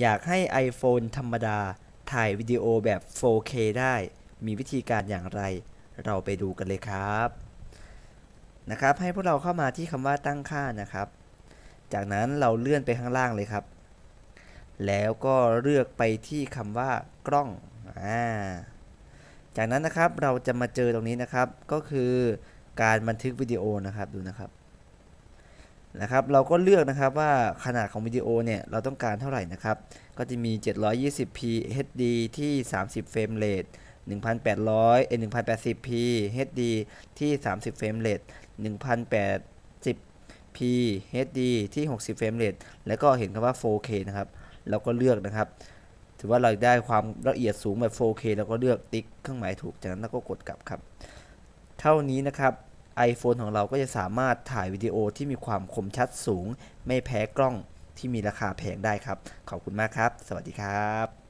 อยากให้ iPhone ธรรมดา ถ่ายวิดีโอแบบ 4K ได้ มีวิธีการอย่างไร เราไปดูกันเลยครับ นะครับ ให้พวกเราเข้ามาที่คำว่าตั้งค่านะครับ จากนั้นเราเลื่อนไปข้างล่างเลยครับ แล้วก็เลือกไปที่คำว่ากล้องอ่าจากนั้นนะครับเราจะมาเจอตรงนี้นะครับ ก็คือการบันทึกวิดีโอนะครับดูนะครับ นะครับเราก็เลือกนะครับว่าขนาดของวิดีโอเนี่ยเราต้องการเท่าไหร่นะครับ ก็จะมี 720p HD ที่ 30 เฟรมเรท1,800เอ้ย 1080p HD ที่ 30 เฟรมเรท 1080p HD ที่ 60 เฟรมเรทแล้วก็เห็นคำว่า 4K นะครับเราก็เลือกนะครับ ถือว่าเราได้ความละเอียดสูงแบบ 4K แล้วก็เลือกติ๊กเครื่องหมายถูกจากนั้นเราก็กดกลับครับ เท่านี้นะครับ iPhone ของเราก็จะสามารถถ่ายวิดีโอที่มีความคมชัดสูง ไม่แพ้กล้องที่มีราคาแพงได้ครับ ขอบคุณมากครับ สวัสดีครับ